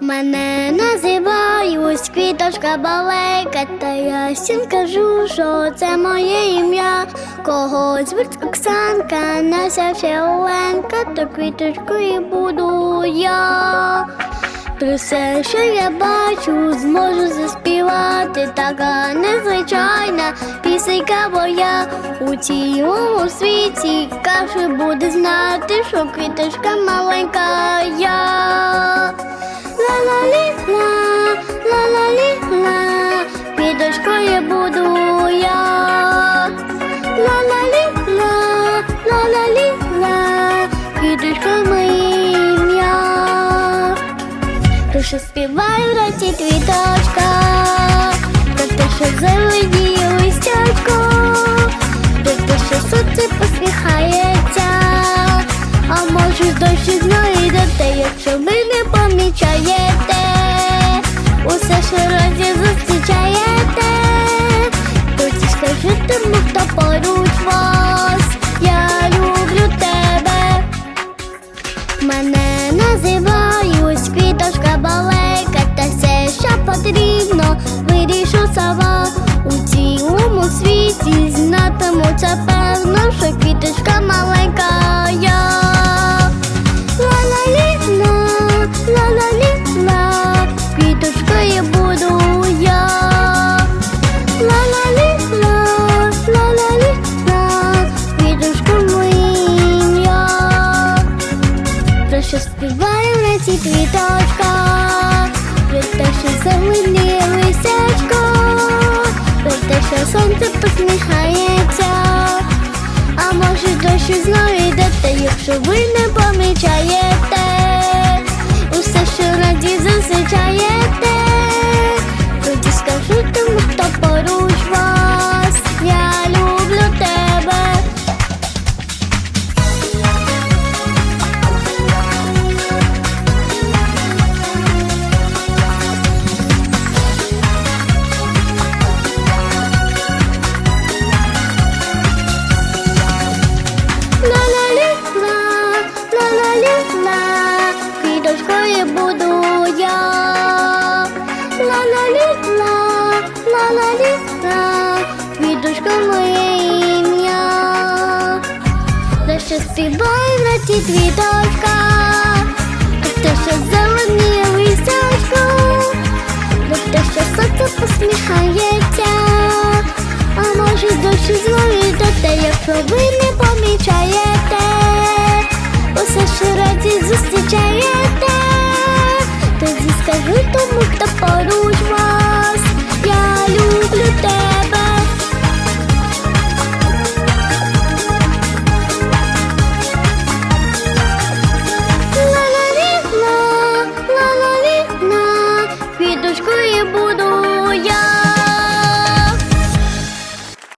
Мене називають квіточка балейка, та я всім кажу, що це моє ім'я. Когось звуть Оксанка, Нася ще Оленка, то квіточкою буду я. Про все, що я бачу, зможу заспівати. Така незвичайна пісенька моя у цілому світі. Каже буде знати, що квіточка маленька я. Ла-ла-лі-ла, ла-ла-лі-ла, квіточкою буду Душа співає роті квіточка, та те, що зеленіє листячко, та те, що сонце посміхається, а може дощі знайдете, якщо ви не помічаєте, усе що разі зустрічаєте, тоді скажіть тому, хто поруч вас, я люблю тебе. Мене називають балейка, та все, що потрібно, вирішу сама у цілому світі. Знатиму це певно, що квіточка маленька може знову знайдете, якщо ви не помічаєте, усе, що раді зустрічаєте, ла-ла-лі-ла, квіточка моє ім'я. За що співає в раті квіточка, про те, що зеленіє листячко, про те, що сонце посміхається, а може дощі знайдете, якщо ви не помічаєте, усе що раді зустрічаєте, тоді скажу тому, хто поруч вас. down